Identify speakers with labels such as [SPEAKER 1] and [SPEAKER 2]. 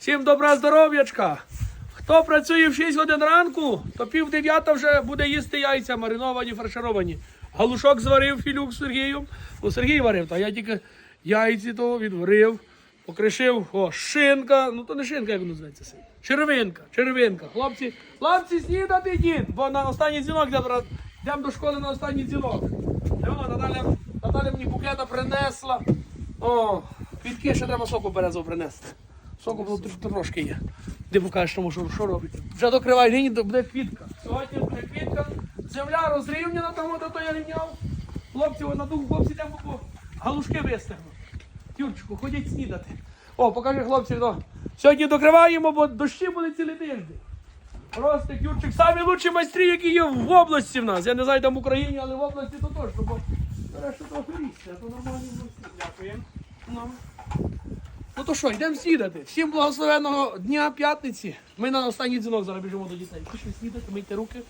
[SPEAKER 1] Всім добра здоров'ячка. Хто працює в 6 годин ранку, то пів дев'ята вже буде їсти яйця мариновані, фаршировані. Галушок зварив філюк з Сергієм. Ну, Сергій варив, та я тільки яйці то відварив, покришив. О, шинка. Ну то не шинка, як воно називається. Червинка, червинка. Хлопці, хлопці, снідати йдіть, бо на останній дзвінок йдемо, до школи на останній дзвінок. Наталя, Наталя мені букета принесла. О, квітки ще треба соку березового принести. Соку було тр- трошки є. Де покажеш, тому що, що робити. Вже докривай, нині буде квітка. Сьогодні буде квітка. Земля розрівняна, там от то я рівняв. Хлопці, на дух хлопці йдемо по галушки вистигнуть. Юрчику, ходіть снідати. О, покажи хлопці, ну. Сьогодні докриваємо, бо дощі буде цілий тиждень. Ростик, Юрчик, самі лучші майстрі, які є в області в нас. Я не знаю, там в Україні, але в області то точно, бо нарешті трохи лісся, то нормальні майстри. Ну. То що, йдемо снідати. Всім благословенного дня п'ятниці. Ми на останній дзвінок зараз біжимо до дітей. Пішли снідати, мийте руки.